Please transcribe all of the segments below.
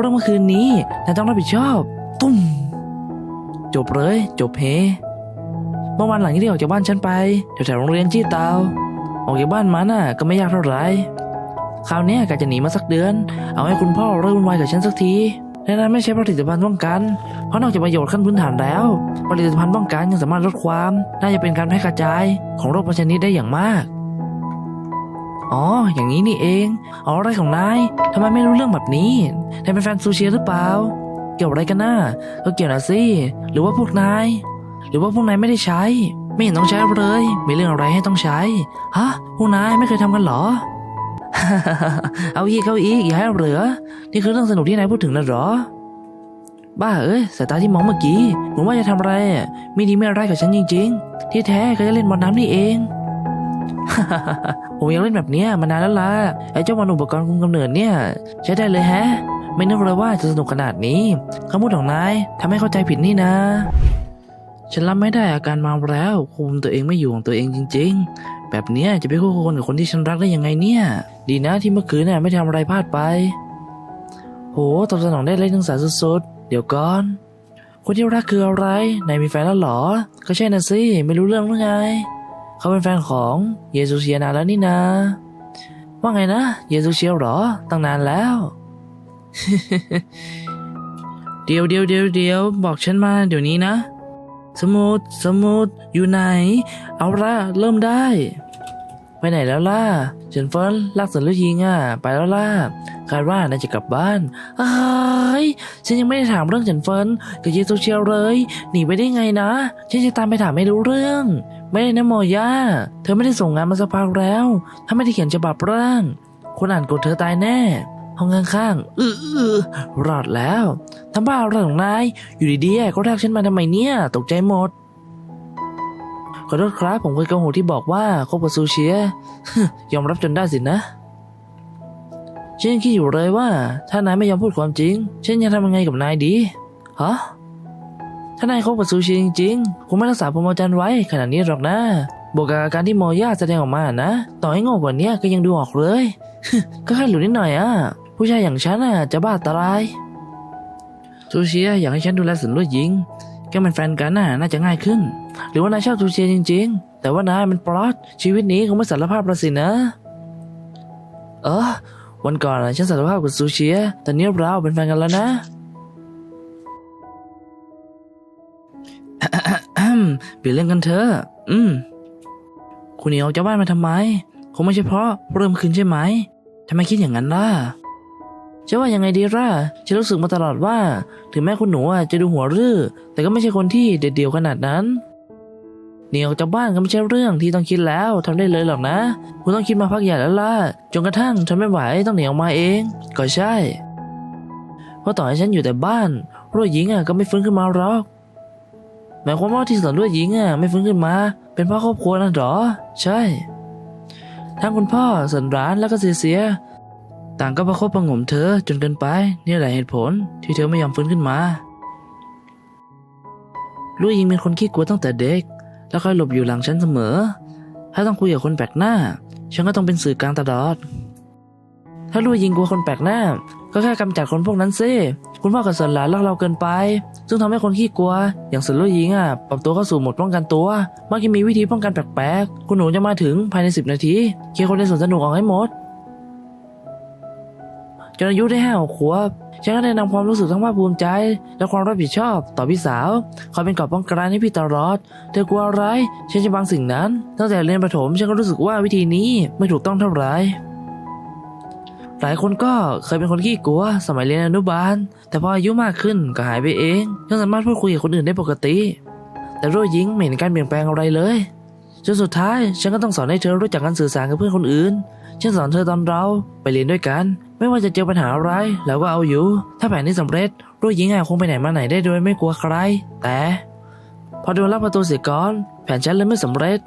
เรื่องเมื่อคืนนี้นายต้องรับผิดชอบ ตุ้ม จบเลย จบเฮเมื่อวันหลังที่ออกจากบ้านฉันไปแถวๆโรงเรียนจี้เตาออกจากบ้านมาน่ะก็ไม่ยากเท่าไหร่คราวนี้กะจะหนีมาสักเดือน เอาให้คุณพ่อเริ่มวุ่นวายกับฉันสักทีและนั้นไม่ใช่ผลิตภัณฑ์ป้องกัน เพราะนอกจากประโยชน์ขั้นพื้นฐานแล้ว ผลิตภัณฑ์ป้องกันยังสามารถลดความ น่าจะเป็นการแพร่กระจายของโรคประชนิดได้อย่างมาก อ๋อ อย่างนี้นี่เอง อ๋ออะไรของนายทำไมไม่รู้เรื่องแบบนี้ นายเป็นแฟนซูชิหรือเปล่า เกี่ยวอะไรกันน่ะก็เกี่ยวนะสิ หรือว่าพวกนาย หรือว่าพวกนายไม่ได้ใช้ ไม่เห็นต้องใช้เลย มีเรื่องอะไรให้ต้องใช้ ฮะ พวกนายไม่เคยทำกันเหรอ เอาอีกเอาอีกอย่าให้เหลือ นี่คือเรื่องสนุกที่นายพูดถึงนะหรอ บ้าเอ้ย สายตาที่มองเมื่อกี้เหมือนว่าจะทำอะไรไม่ดีไม่ร้ายกับฉันจริง ๆ ที่แท้ก็จะเล่นบอลน้ำนี่เอง ผมยังเล่นแบบเนี้ยมานานแล้วล่ะไอ้เจ้ามันอุปกรณ์คุมกำเนิดเนี่ย ใช้ได้เลยแฮะ ไม่นึกเลยว่าจะสนุกขนาดนี้คำพูดของนายทำให้เข้าใจผิดนี่นะฉันรับไม่ได้อาการมาแล้วคุมตัวเองไม่อยู่ของตัวเองจริง ๆ แบบเนี้ยจะไปคู่ควรกับคนที่ฉันรักได้ยังไงเนี่ย ดีนะที่เมื่อคืนน่ะไม่ทำอะไรพลาดไป โหตอบสนองได้เลยทั้งสารสุดๆ เดี๋ยวก่อน คนที่รักคืออะไรนายมีแฟนแล้วเหรอ ก็ใช่น่ะสิ ไม่รู้เรื่องหรือไง เขาเป็นแฟนของเยซูเชียนานแล้วนี่นะว่าไงนะเยซูเชียเหรอตั้งนานแล้ว เดี๋ยวเดี๋ยวเดี๋ยวเดี๋ยวบอกฉันมาเดี๋ยวนี้นะ สมุดสมุดอยู่ไหน เอาละเริ่มได้ ไปไหนแล้วล่ะเฉินเฟินลักสันลูกยิงอะ ไปแล้วล่ะคาดว่าน่าจะกลับบ้านอ้ยฉันยังไม่ได้ถามเรื่องเฉินเฟินกับเยซูเชียวเลย หนีไปได้ไงนะ ฉันจะตามไปถามไม่รู้เรื่อง ไม่ได้นะโมย่า เธอไม่ได้ส่งงานมาสักพักแล้ว ถ้าไม่ได้เขียนฉบับร่าง คนอ่านกดเธอตายแน่ห้องข้างๆอือออรอดแล้วทำบ้าอะไรของนาย อยู่ดีๆก็ทักฉันมาทำไมเนี่ย ตกใจหมด ขอโทษครับผมเคยโกหกที่บอกว่าคบกับซูเชียยอมรับจนได้สินะฉันยังคิดอยู่เลยว่า ถ้านายไม่ยอมพูดความจริงฉันจะทำยังไงกับนายดีฮะถ้านายคบกับซูเชียจริงๆคงไม่รักษาพรหมจรรย์ไว้ขนาดนี้หรอกนะบวกกับอาการที่โมย่าแสดงออกมานะ ต่อให้โง่กว่านี้ก็ยังดูออกเลย ก็แค่หลุดนิดหน่อยอะ ผู้ชายอย่างฉันอะจะบ้าตายซูเชียอยากให้ฉันดูแลสินลวดหญิง แค่เป็นแฟนกันน่ะน่าจะง่ายขึ้น หรือว่านายชอบซูเชียจริง ๆ แต่ว่านายมันปลอดชีวิตนี้คงไม่สารภาพประสินะ เออ วันก่อนฉันสารภาพกับซูเชียแต่เนี้เราเป็นแฟนกันแล้วนะเปลี่ยนเรื่องกันเถอะ อืม คุณหนีออกจากบ้านมาทำไม คงไม่ใช่เพราะเริ่มคืนใช่ไหมทำไมคิดอย่างนั้นล่ะ จะว่ายังไงดีล่ะฉันรู้สึกมาตลอดว่า ถึงแม้คุณหนูอะจะดูหัวรื้อแต่ก็ไม่ใช่คนที่เด็ดเดี่ยวขนาดนั้นหนีออกจากบ้านก็ไม่ใช่เรื่องที่ต้องคิดแล้วทำได้เลยหรอกนะ คุณต้องคิดมาพักใหญ่แล้วล่ะจนกระทั่งทนไม่ไหวต้องหนีออกมาเอง ก็ใช่ เพราะต่อให้ฉันอยู่แต่บ้านรวหญิงอะก็ไม่ฟื้นขึ้นมาหรอกหมายความว่าที่สอนรวหญิงอะไม่ฟื้นขึ้นมา เป็นเพราะครอบครัวนั่นหรอ ใช่ ทั้งคุณพ่อสันร้านแล้วก็เสียเสีย ต่างก็ประคบประงมเธอจนเกินไป นี่แหละเหตุผล ที่เธอไม่ยอมฟื้นขึ้นมาลูกยิงเป็นคนขี้กลัวตั้งแต่เด็ก แล้วคอยหลบอยู่หลังฉันเสมอ ถ้าต้องคุยกับคนแปลกหน้า ฉันก็ต้องเป็นสื่อกลางตลอด ถ้าลูกยิงกลัวคนแปลกหน้า ก็แค่กำจัดคนพวกนั้นซิคุณพ่อกับสันหลานรักเราเกินไป ซึ่งทำให้คนขี้กลัว อย่างสันลูกยิงอะปรับตัวเข้าสู่โหมดป้องกันตัวมักจะมีวิธีป้องกันแปลกๆ คุณหนูจะมาถึงภายในสิบนาที เคลียร์คนในสวนสนุกออกให้หมด จนอายุได้ห้าขวบฉันก็ได้นำความรู้สึกทั้งภาคภูมิใจ และความรับผิดชอบต่อพี่สาวคอยเป็นกราะป้องกันให้พี่ตลอด เธอกลัวอะไรฉันจะบางสิ่งนั้น ตั้งแต่เรียนประถมฉันก็รู้สึกว่าวิธีนี้ไม่ถูกต้องเท่าไหร่หลายคนก็เคยเป็นคนขี้กลัว สมัยเรียนอนุบาล แต่พออายุมากขึ้นก็หายไปเองยังสามารถพูดคุยกับคนอื่นได้ปกติ แต่โรยิงไม่เห็นการเปลี่ยนแปลงอะไรเลยจนสุดท้ายฉันก็ต้องสอนให้เธอรู้จักการสื่อสารกับเพื่อนคนอื่น ฉันสอนเธอตอนเราไปเรียนด้วยกัน ไม่ว่าจะเจอปัญหาอะไรเราก็เอาอยู่ ถ้าแผนนี้สำเร็จรุ่ยหญิงอะคงไปไหนมาไหนได้โดยไม่กลัวใคร แต่ พอโดนลักประตูเสียก่อน แผนฉันเลยไม่สำเร็จ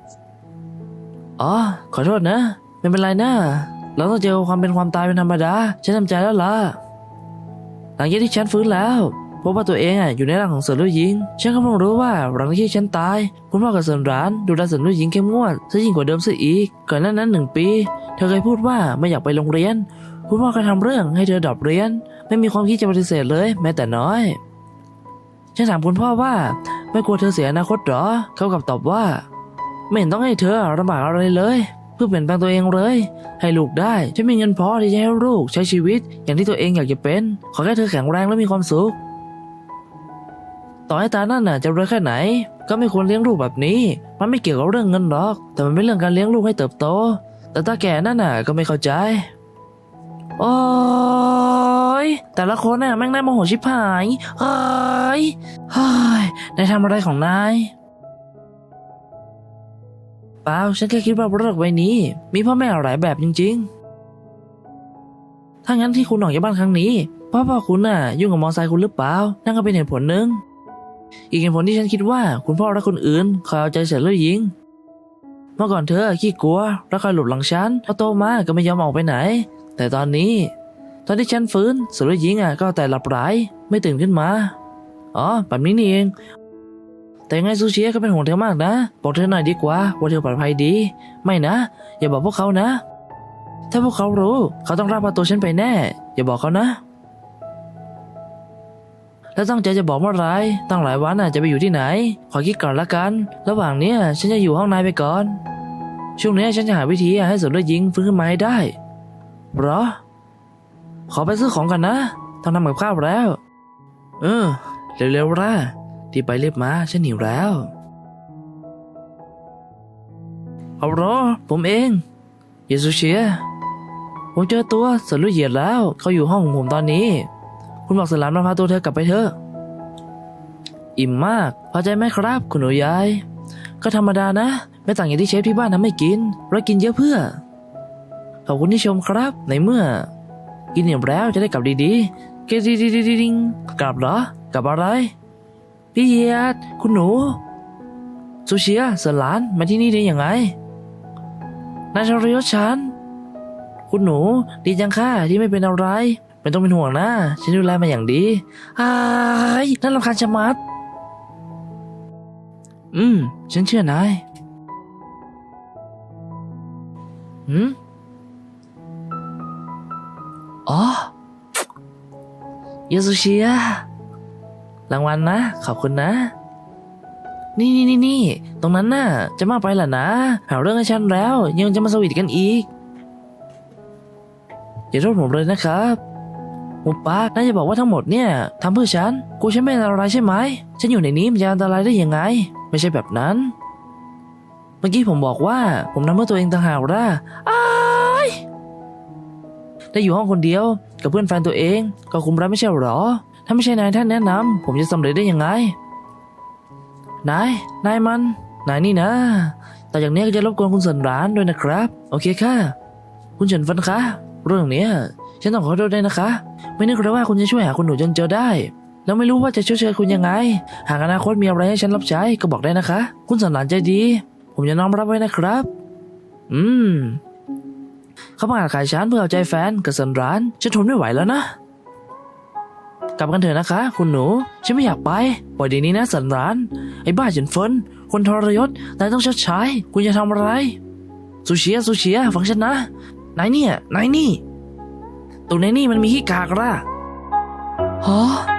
อ๋อ ขอโทษนะ ไม่เป็นไรนะเราต้องเจอความเป็นความตายเป็นธรรมดา ฉันทำใจแล้วล่ะ หลังจากที่ฉันฟื้นแล้ว พบว่าตัวเองอะอยู่ในร่างของเสือลูกหญิง ฉันก็เพิ่งรู้ว่าหลังที่ฉันตาย คุณพ่อกับเสือร้านดูแลเสือลูกหญิงเข้มงวดซะยิ่งกว่าเดิมซะอีก ก่อนหน้านั้นหนึ่งปี เธอเคยพูดว่าไม่อยากไปโรงเรียน คุณพ่อก็ทำเรื่องให้เธอดรอปเรียน ไม่มีความคิดจะปฏิเสธเลย แม้แต่น้อย ฉันถามคุณพ่อว่าไม่กลัวเธอเสียอนาคตเหรอ เขากลับตอบว่า ไม่เห็นต้องให้เธอลำบากอะไรเลยเพื่อเปลี่ยนแปลงตัวเองเลย ให้ลูกได้ฉันมีเงินพอที่จะให้ลูกใช้ชีวิต อย่างที่ตัวเองอยากจะเป็น ขอแค่เธอแข็งแรงและมีความสุข ต่อให้ตานั่นน่ะจะรวยแค่ไหน ก็ไม่ควรเลี้ยงลูกแบบนี้ มันไม่เกี่ยวกับเรื่องเงินหรอก แต่มันเป็นเรื่องการเลี้ยงลูกให้เติบโต แต่ตาแก่นั่นน่ะก็ไม่เข้าใจ โอ้ยแต่ละคนน่ะแม่งน่าโมโหชิบหายเฮ้ยเฮ้ยนายทำอะไรของนายเปล่าฉันแค่คิดว่าบนโลกใบนี้ มีพ่อแม่หลายแบบจริง ๆ ถ้างั้นที่คุณออกจากบ้านครั้งนี้พ่อพ่อคุณน่ะ ยุ่งกับมอไซค์คุณหรือเปล่า นั่นก็เป็นเหตุผลหนึ่ง อีกเหตุผลที่ฉันคิดว่า คุณพ่อและคนอื่นคอยเอาใจใส่เลือหญิง เมื่อก่อนเธอขี้กลัวแล้วคอยหลบหลังฉันพอโตมาก็ไม่ยอมออกไปไหน แต่ตอนนี้ ตอนที่ฉันฟื้นสุรหญิงอะก็แต่หลับไหลไม่ตื่นขึ้นมา อ๋อแบบนี้นี่เอง แต่ยังไงซูชิก็เป็นห่วงเธอมากนะ บอกเธอหน่อยดีกว่าว่าเธอปลอดภัยดี ไม่นะ อย่าบอกพวกเขานะ ถ้าพวกเขารู้ เขาต้องรับพาตัวฉันไปแน่ อย่าบอกเขานะ แล้วตั้งใจจะบอกเมื่อไรตั้งหลายวันน่ะจะไปอยู่ที่ไหน ขอคิดก่อนละกัน ระหว่างเนี้ยฉันจะอยู่ห้องนายไปก่อน ช่วงนี้ฉันจะหาวิธีให้สุดเลือดยิงฟื้นขึ้นมาให้ได้เหรอ ขอไปซื้อของกันนะต้องทำกับข้าวแล้ว เออ เร็วๆล่ะที่ไปเรียบมาฉันหิวแล้ว เอาหรอ ผมเองเยซูเชียผมเจอตัวสรุเหยียดแล้ว เขาอยู่ห้องของผมตอนนี้ คุณบอกสลามมาพาตัวเธอกลับไปเถอะ อิ่มมาก พอใจไหมครับ คุณหนูยาย ก็ธรรมดานะ ไม่ต่างอย่างที่เชฟที่บ้านทำให้กินเรากินเยอะเพื่อ ขอบคุณที่ชมครับ ในเมื่อ กินอิ่มแล้วจะได้กลับดีๆเกดีดีดีดิงกลับเหรอ กลับอะไร พี่เยียดคุณหนูซูเชียสลานมาที่นี่ได้ยังไงนายชริยศฉันคุณหนู ดีจังค่ะที่ไม่เป็นอะไร ไม่ต้องเป็นห่วงนะ ฉันดูแลมาอย่างดีอายน่ารำคาญชะมัด อืม ฉันเชื่อนายหืมอ๋อเยซูเชียรางวัลนะ ขอบคุณนะ นี่นี่นี่นี่ ตรงนั้นน่ะ จะมาไปล่ะนะ หาเรื่องให้ฉันแล้ว ยังจะมาสวีทกันอีก อย่าโทษผมเลยนะครับ หุบปากน่าจะบอกว่าทั้งหมดเนี่ยทำเพื่อฉัน กูฉันไม่อันตรายใช่ไหม ฉันอยู่ในนี้มันจะอันตรายได้ยังไง ไม่ใช่แบบนั้น เมื่อกี้ผมบอกว่า ผมทำเพื่อตัวเองต่างหากละอ้ายได้อยู่ห้องคนเดียว กับเพื่อนแฟนตัวเอง ก็คุมรับไม่ใช่หรอ ถ้าไม่ใช่นายท่านแนะนำผมจะสำเร็จได้ยังไง นาย นายมัน นายนี่นะ แต่อย่างนี้ก็จะรบกวนคุณสันร้านด้วยนะครับ โอเคค่ะ คุณเฉินฟันคะเรื่องเนี้ย ฉันต้องขอโทษด้วยนะคะ ไม่นึกเลยว่าคุณจะช่วยหาคุณหนูจนเจอได้ แล้วไม่รู้ว่าจะช่วยเชยคุณยังไง หากอนาคตมีอะไรให้ฉันรับใช้ก็บอกได้นะคะ คุณสันหลานใจดี ผมจะน้อมรับไว้นะครับ อืม เขาประกาศขายฉันเพื่อเอาใจแฟนกับสันร้านฉันทนไม่ไหวแล้วนะ กลับกันเถอะนะคะ คุณหนู ฉันไม่อยากไปปล่อยเดี๋ยวนี้นะสันร้าน ไอ้บ้าเฉินเฟินคนทรยศนายต้องชดใช้ คุณจะทำอะไรซูเชียซูเชียฟังฉันนะ นายเนี่ย นายนี่ ตัวในนี่มันมีขี้กากละฮะ